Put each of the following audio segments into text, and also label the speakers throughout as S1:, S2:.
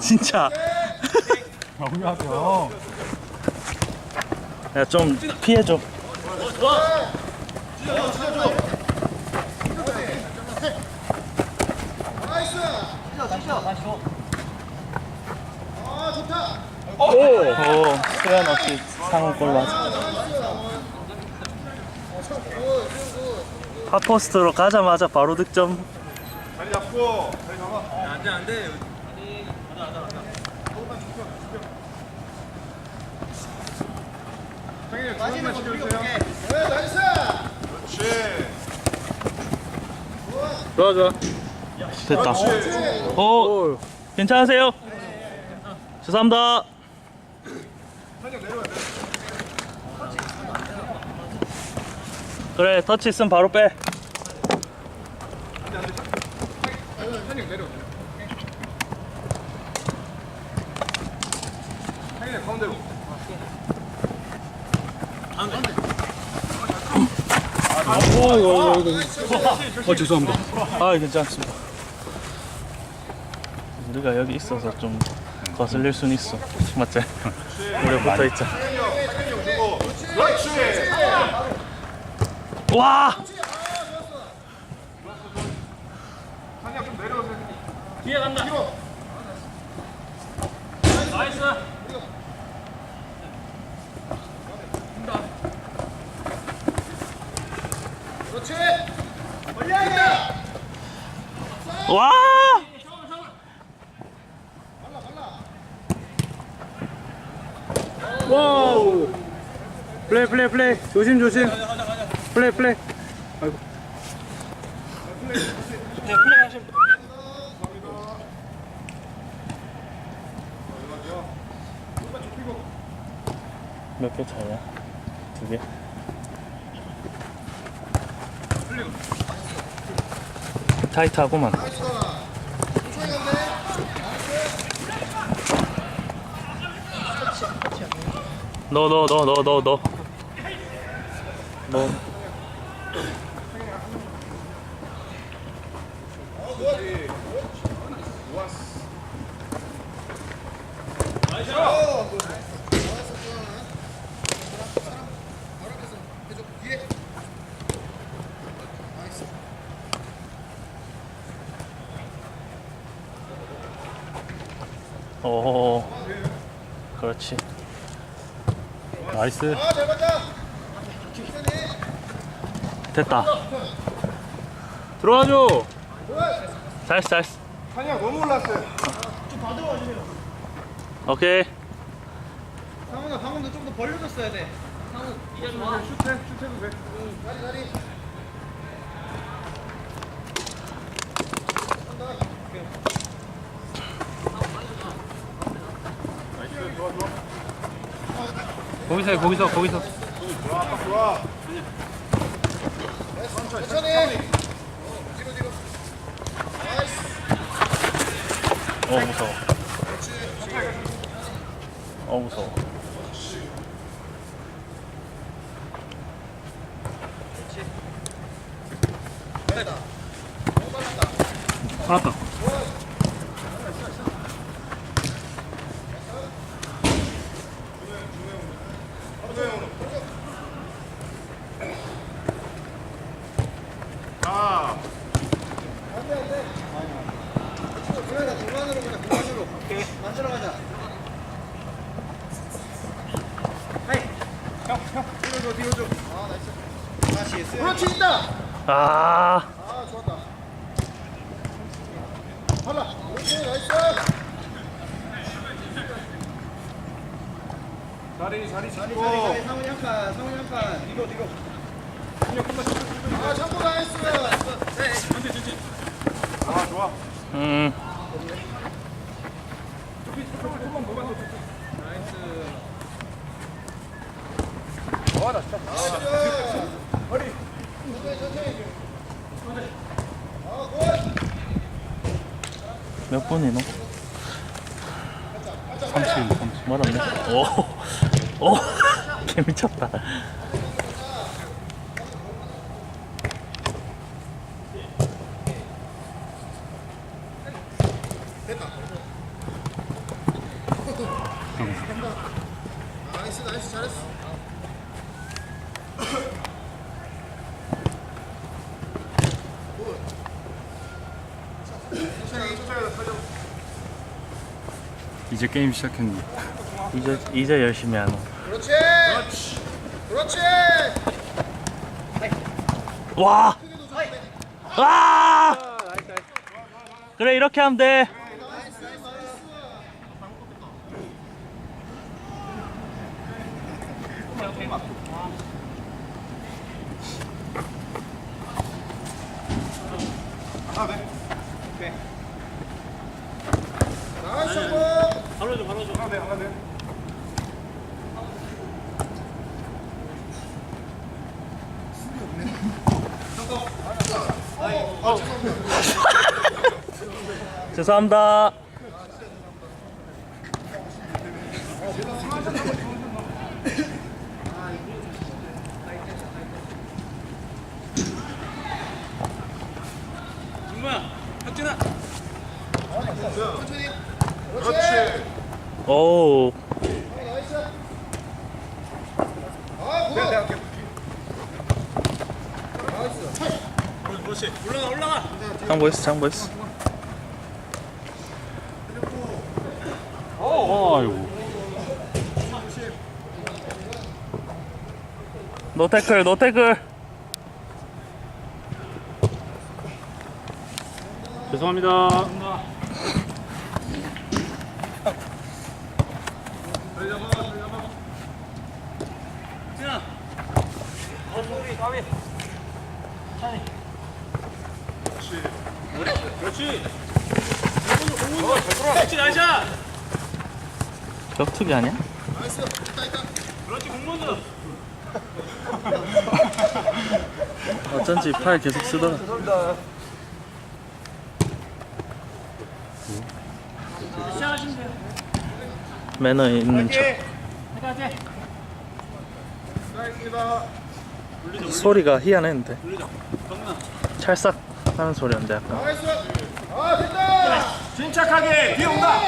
S1: 진짜
S2: 영유하죠.
S1: 야 좀 피해줘 오 수연 없이 상골 맞아 핫포스트로 가자마자 바로 득점
S2: 자리 잡고 자리 잡아. 안돼 안돼.
S1: 좋아 좋아. 됐다. 오 괜찮으세요? 죄송합니다. 그래 터치 있으면 바로 빼.
S2: 형님 가운데로.
S1: 어 죄송합니다 아 괜찮습니다 우리가 여기 있어서 좀 거슬릴 순 있어 맞지? 우리 붙어 있자
S2: 형님 주고. 그렇지.
S1: 와! 뒤에 간다 나이스
S2: 그렇지. 올려야
S1: 와!
S3: 와우 플레이 플레이 플레이 조심 조심 플레이 플레이
S1: 몇개 차이야? 두 개? 너너너너너 너. 너 오 그렇지.
S3: 나이스.
S1: 됐다.
S3: 들어와줘.
S1: 잘했어 잘했어.
S2: 한이야 너무 올랐어요.
S1: 오케이.
S4: 상훈아 방금도 좀 더 벌려줬어야 돼.
S2: 슛해 슛해도 돼.
S3: 거기서 해 거기서 거기서.
S2: 좋아.
S1: 어 무서워. 어 무서워
S3: 알았다
S2: 자.
S4: 그러다 중간으로 그냥 중간으로. 오케이. 만들어 가자. 하이.
S2: 뒤로 줘 뒤로 줘.
S4: 아 나이스. 다시 쓰.
S2: 그렇지 있다.
S1: 아
S2: 아 좋았다. 발라. 그렇지 나이스. 자리 자리
S4: 자리
S2: 잡고.
S4: 자리 자리 상훈이 한 칸. 상훈이 한 칸. 뒤로 뒤로.
S2: 아 참고 나이스. 아 좋아.
S1: 음.
S2: 좋아 나 진짜. 허리.
S1: 몇 분이노?
S3: 30 30
S1: 멀었네. 오, 오, 개 미쳤다
S4: 나이스 나이스 잘했어
S3: 이제 게임 시작했는데.
S1: 이제 이제 열심히 하노.
S4: 그렇지 그렇지
S1: 와! 와! 그래 이렇게 하면 돼.
S4: 나이스 성공
S1: 죄송합니다. 오,
S4: 나이스 아 뭐야
S1: 장보이스 장보이스.
S3: 아이고.
S1: 노 태클 노 태클.
S3: 죄송합니다.
S1: 격투기 아니야?
S4: 나이스. 있다 있다.
S1: 어쩐지 팔 계속 쓰더라. 매너 있는 척. 소리가 희한했는데. 찰싹 하는 소리였는데 약간.
S4: 아 됐다
S2: 침착하게 뒤에 온다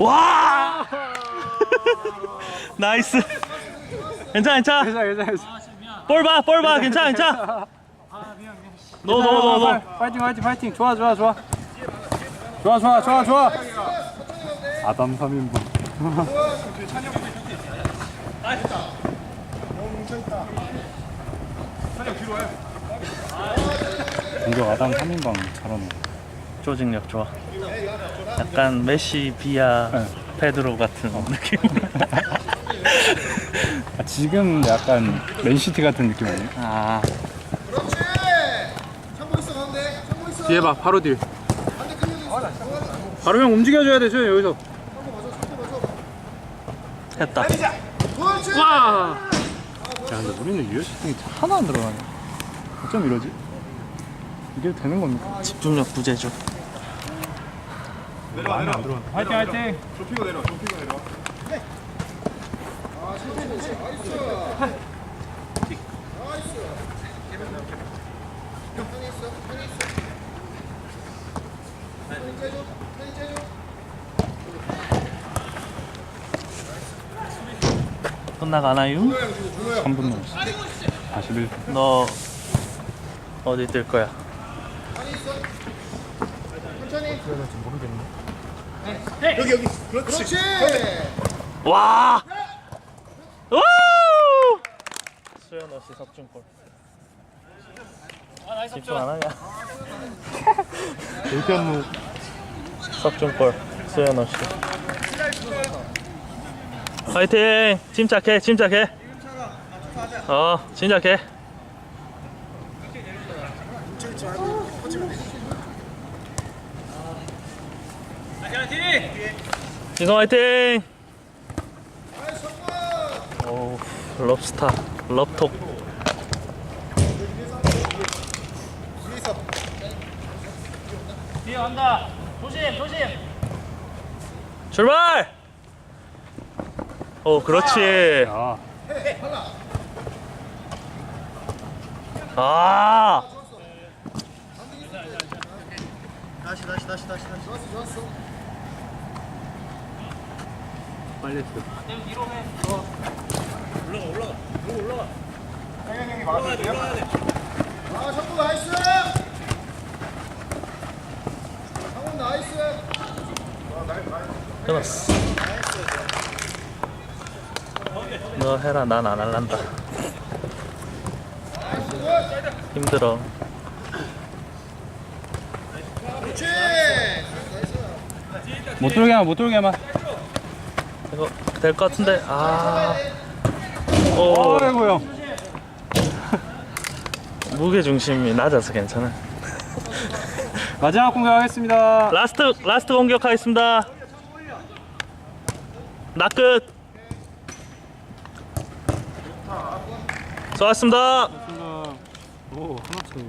S1: 와! 나이스. 괜찮아 괜찮아.
S3: 괜찮아, 괜찮아. 괜찮아.
S1: 볼 봐, 볼 봐. 괜찮아 괜찮아. 노노노노.
S3: 파이팅, 파이팅, 파이팅. 좋아, 좋아, 좋아. 좋아, 좋아, 좋아, 좋아. 아담 3인분. 공격 아담 3인방 잘하네.
S1: 조직력 좋아. 약간 메시, 비아,
S3: 네.
S1: 페드로 같은 느낌.
S3: 아, 지금 약간 맨시티 같은 느낌 아니야?
S1: 아,
S3: 뒤에 봐, 바로
S4: 있어
S3: 바로 형 움직여줘야 돼, 저 여기서.
S1: 했다.
S3: 와! 야, 근데 우리는 유효 시스템이 하나 안 들어가네. 어쩜 이러지? 이게 되는 겁니까?
S1: 집중력 부재죠.
S2: 내려와 내려와
S3: 화이팅, 화이팅!
S2: 좁히고 내려 좁히고 내려
S4: 아천천히 나이스 나이스 편히 있어 편히 있어 편히 째줘 편히 째줘
S1: 끝나가나요?
S3: 3분 남았어. 41분.
S1: 너 어디 뛸 거야?
S2: 여기 여기 그렇지
S4: 그렇지
S1: 와! 우! 수현 없이 석준골. 집중 안 하냐?
S3: 하면
S1: 석준골. 수현 없이. 화이팅! 침착해, 침착해. 어, 침착해. 진성 화이팅! 오, 럽스타, 럽톡.
S4: 뒤에
S1: 간다. 조심, 조심. 출발! 오, 그렇지.
S3: 야,
S1: 아,
S4: 다시 다시 다시 다시 다시 좋았어 좋았어
S3: 빨리 했어.
S2: 형이 막아야 돼요?
S4: 아, 성공 나이스! 상훈 나이스!
S1: 끊었어. 너 해라 난 안 할란다. 힘들어.
S3: 못 돌게 하면 못 돌게 하면.
S1: 이거 될 것 같은데 아. 오
S3: 아이고 형.
S1: 무게 중심이 낮아서 괜찮아.
S3: 마지막 공격하겠습니다.
S1: 라스트 라스트 공격하겠습니다. 나 끝. 수고하셨습니다.
S3: 오 하나 쳐.